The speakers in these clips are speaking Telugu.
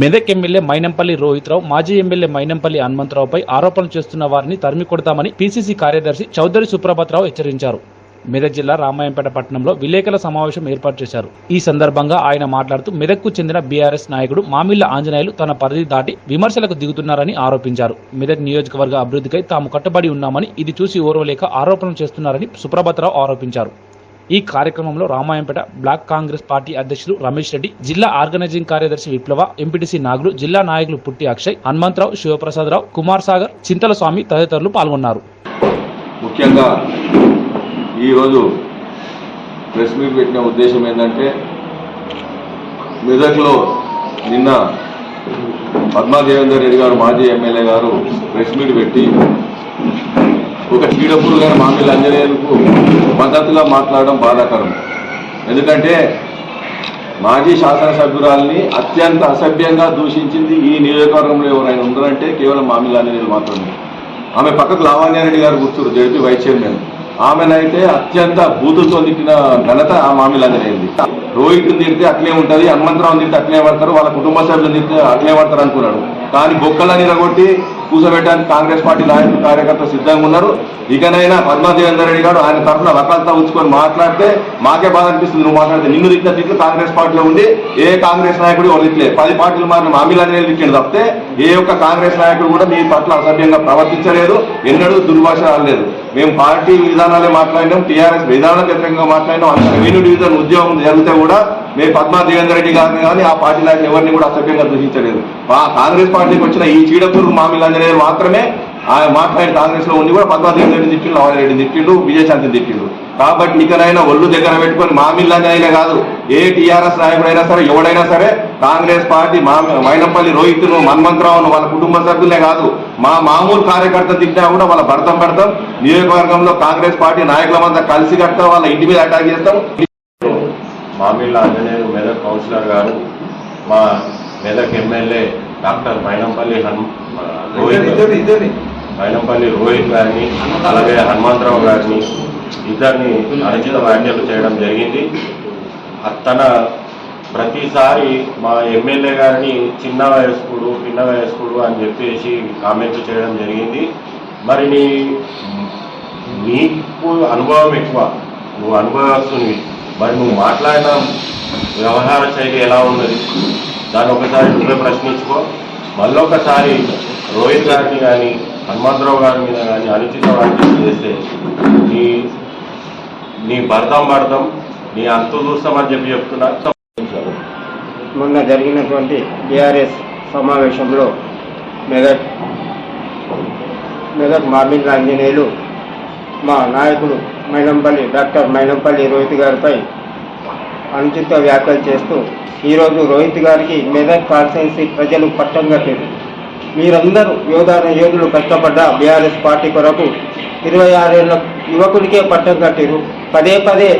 మెదక్ ఎమ్మెల్యే మైనంపల్లి రోహిత్ రావు మాజీ ఎమ్మెల్యే మైనంపల్లి హనుమంతరావుపై ఆరోపణలు చేస్తున్న వారిని తరిమి కొడతామని పీసీసీ కార్యదర్శి చౌదరి సుప్రభాతరావు హెచ్చరించారు. మెదక్ జిల్లా రామాయంపేట పట్టణంలో విలేకరుల సమావేశం ఏర్పాటు చేశారు. ఈ సందర్భంగా ఆయన మాట్లాడుతూ మెదక్కు చెందిన బీఆర్ఎస్ నాయకుడు మామిళ్ళ ఆంజనేయులు తన పరిధి దాటి విమర్శలకు దిగుతున్నారని ఆరోపించారు. మెదక్ నియోజకవర్గ అభివృద్ధికై తాము కట్టుబడి ఉన్నామని ఇది చూసి ఓర్వలేక ఆరోపణలు చేస్తున్నారని సుప్రభాతరావు ఆరోపించారు. ఈ కార్యక్రమంలో రామాయంపేట బ్లాక్ కాంగ్రెస్ పార్టీ అధ్యక్షులు రమేష్ రెడ్డి జిల్లా ఆర్గనైజింగ్ కార్యదర్శి విప్లవ ఎంపీటీసీ నాగులు జిల్లా నాయకులు పుట్టి అక్షయ్ హనుమంతరావు శివప్రసాదరావు కుమార్ సాగర్ చింతల స్వామి తదితరులు పాల్గొన్నారు. ముఖ్యంగా ఈరోజు ప్రెస్ మీట్ పెట్టిన ఉద్దేశం ఏంటంటే మెదక్లో నిన్న పద్మాదేవేందర్ రెడ్డి గారు మాజీ ఎమ్మెల్యే గారు ప్రెస్ మీట్ పెట్టి ఒక చీడపురు గారి మామిళ్ళ అంజనేయులకు మద్దతుగా మాట్లాడడం బాధాకరం. ఎందుకంటే మాజీ శాసనసభ్యురాల్ని అత్యంత అసభ్యంగా దూషించింది ఈ నియోజకవర్గంలో ఎవరైనా ఉన్నారంటే కేవలం మామిళ్ళ అంజనేయులు మాత్రమే. ఆమె పక్కకు లావణ్యారెడ్డి గారు కూర్చున్నారు జడ్పీ వైస్ చైర్మన్. ఆమెనైతే అత్యంత బూతుతో తిట్టిన ఘనత ఆ మామిళ్ళ అంజనేయుంది రోహిత్ తిడితే అట్లే ఉంటుంది హనుమంతరావు తిడితే అట్లే పడతారు వాళ్ళ కుటుంబ సభ్యులు తిడితే అట్లే పడతారు అనుకున్నాడు. కానీ బొక్కలని నిలగొట్టి కూర్చోబెట్టడానికి కాంగ్రెస్ పార్టీ నాయకులు కార్యకర్తలు సిద్ధంగా ఉన్నారు. ఇకనైనా పద్మాదేవేందర్ రెడ్డి గారు ఆయన తరఫున వకాలతా ఉంచుకొని మాట్లాడితే మాకే బాధ అనిపిస్తుంది నువ్వు మాట్లాడితే. నిన్ను తిట్టిన తిట్లు కాంగ్రెస్ పార్టీలో ఉండి ఏ కాంగ్రెస్ నాయకుడు వాళ్ళు తిట్లే పది పార్టీలు మారిన మామిలాంజనేయులు తిట్టిండు తప్పితే ఏ ఒక్క కాంగ్రెస్ నాయకుడు కూడా మీ పట్ల అసభ్యంగా ప్రవర్తించలేదు. ఎన్నడూ దుర్భాష రాలేదు. మేము పార్టీ విధానాలే మాట్లాడినాం టీఆర్ఎస్ విధానాలకు వ్యతిరేకంగా మాట్లాడినాం అంత రెవెన్యూ డివిజన్ ఉద్యోగం జరిగితే కూడా మేము పద్మా దేవేందర్ రెడ్డి గారిని కానీ ఆ పార్టీ నాయకులు ఎవరిని కూడా అసభ్యంగా దూషించలేదు. మా కాంగ్రెస్ పార్టీకి వచ్చిన ఈ చీడపూర్ మామిలాంజనేయులు మాత్రమే ఆయన మాట్లాడి కాంగ్రెస్లో ఉండి కూడా పద్మా దేవేందర్ రెడ్డి తిట్టిండు లవణ్ రెడ్డి తిట్టిండు విజయశాంతి తిట్టిండు. కాబట్టి ఇకనైనా ఒళ్ళు దగ్గర పెట్టుకొని మామిళ్ళనే కాదు ఏ టీఆర్ఎస్ నాయకుడైనా సరే ఎవడైనా సరే కాంగ్రెస్ పార్టీ మా మైనంపల్లి రోహిత్ను మన్మంతరావును వాళ్ళ కుటుంబ సభ్యులే కాదు మా మామూలు కార్యకర్త తిట్టినా కూడా వాళ్ళ భర్తం పెడతాం నియోజకవర్గంలో కాంగ్రెస్ పార్టీ నాయకులమంతా కలిసి కడతాం వాళ్ళ ఇంటి మీద అటాక్ చేస్తాం. మామిళ్ళ ఆంజనేయులు మెదక్ కౌన్సిలర్ గారు మా మెదక్ ఎమ్మెల్యే డాక్టర్ మైనంపల్లి హన్ రోహిత్ మైనంపల్లి రోహిత్ గారిని అలాగే హనుమంతరావు గారిని ఇద్దరిని అనుచిత వ్యాఖ్యలు చేయడం జరిగింది. తన ప్రతిసారి మా ఎమ్మెల్యే గారిని చిన్న వయస్కుడు పిన్న వయస్కుడు అని చెప్పేసి కామెంట్లు చేయడం జరిగింది. మరి నీ నీకు అనుభవం ఎక్కువ. నువ్వు అనుభవస్తునివి. మరి నువ్వు మాట్లాడిన వ్యవహార శైలి ఎలా ఉన్నది? దాన్ని ఒకసారి నువ్వే ప్రశ్నించుకో. మళ్ళొకసారి రోహిత్ గారిని కానీ హనుమంతరావు గారి మీద కానీ అనుచిత వ్యాఖ్యలు చేస్తే నీ నీ భర్తం భర్తం నీ అంతు చూస్తామని చెప్పి చెప్తున్నా. మొన్న జరిగినటువంటి బీఆర్ఎస్ సమావేశంలో మెదక్ మెదక్ మామిళ్ళ ఆంజనేయులు మా నాయకుడు మైనంపల్లి డాక్టర్ మైనంపల్లి రోహిత్ గారిపై అనుచిత వ్యాఖ్యలు చేస్తూ ఈరోజు రోహిత్ గారికి మెదక్ కాన్స్టిట్యున్సీ ప్రజలు పట్టం కట్టారు మీరందరూ యోధాన యోధులు కష్టపడ్డ బీఆర్ఎస్ పార్టీ కొరకు ఇరవై ఆరేళ్ళ యువకుడికే పట్టం కట్టిరు పదే పదే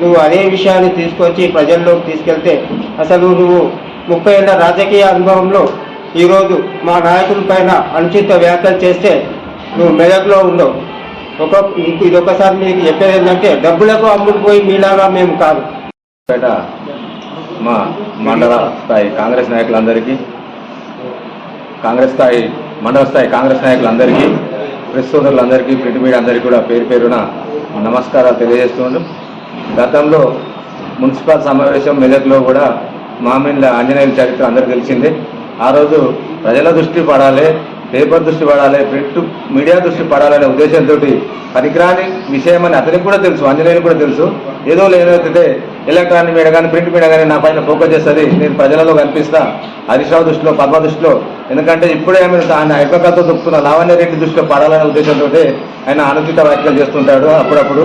నువ్వు అదే విషయాన్ని తీసుకొచ్చి ప్రజల్లోకి తీసుకెళ్తే అసలు నువ్వు ముప్పై ఏళ్ళ రాజకీయ అనుభవంలో ఈరోజు మా నాయకులపైన అనుచిత వ్యాఖ్యలు చేస్తే నువ్వు మెదక్లో ఉండవు. ఒక ఇది ఇదొకసారి మీకు చెప్పేది ఏంటంటే డబ్బులకు అమ్ముకుపోయి మీలాగా మేము కాదు. మా మండల స్థాయి కాంగ్రెస్ నాయకులందరికీ కాంగ్రెస్ స్థాయి మండల స్థాయి కాంగ్రెస్ నాయకులందరికీ ప్రెస్ సోదరులందరికీ ప్రింట్ మీడియా అందరికీ కూడా పేరు పేరున నమస్కారాలు తెలియజేస్తున్నాను. గతంలో మున్సిపల్ సమావేశం మెదక్లో కూడా మామిళ్ళ ఆంజనేయుల చరిత్ర అందరికీ తెలిసిందే. ఆ రోజు ప్రజల దృష్టి పడాలి పేపర్ దృష్టి పడాలి ప్రింట్ మీడియా దృష్టి పడాలనే ఉద్దేశంతో పనికిరాని విషయం అని అతనికి కూడా తెలుసు ఆంజనేయులు కూడా తెలుసు. ఏదో లేనైతే ఎలక్ట్రానిక్ మీడియా కానీ ప్రింట్ మీడియా కానీ నా పైన ఫోకస్ చేస్తుంది. నేను ప్రజలలో కనిపిస్తా. హరీష్రావు దృష్టిలో పద్మ దృష్టిలో. ఎందుకంటే ఇప్పుడే ఆమె ఆయన ఎక్కకతో దొక్కుతున్న లావణ్య రెడ్డి దృష్టిలో పడాలనే ఉద్దేశంతో ఆయన అనుచిత వ్యాఖ్యలు చేస్తుంటాడు అప్పుడప్పుడు.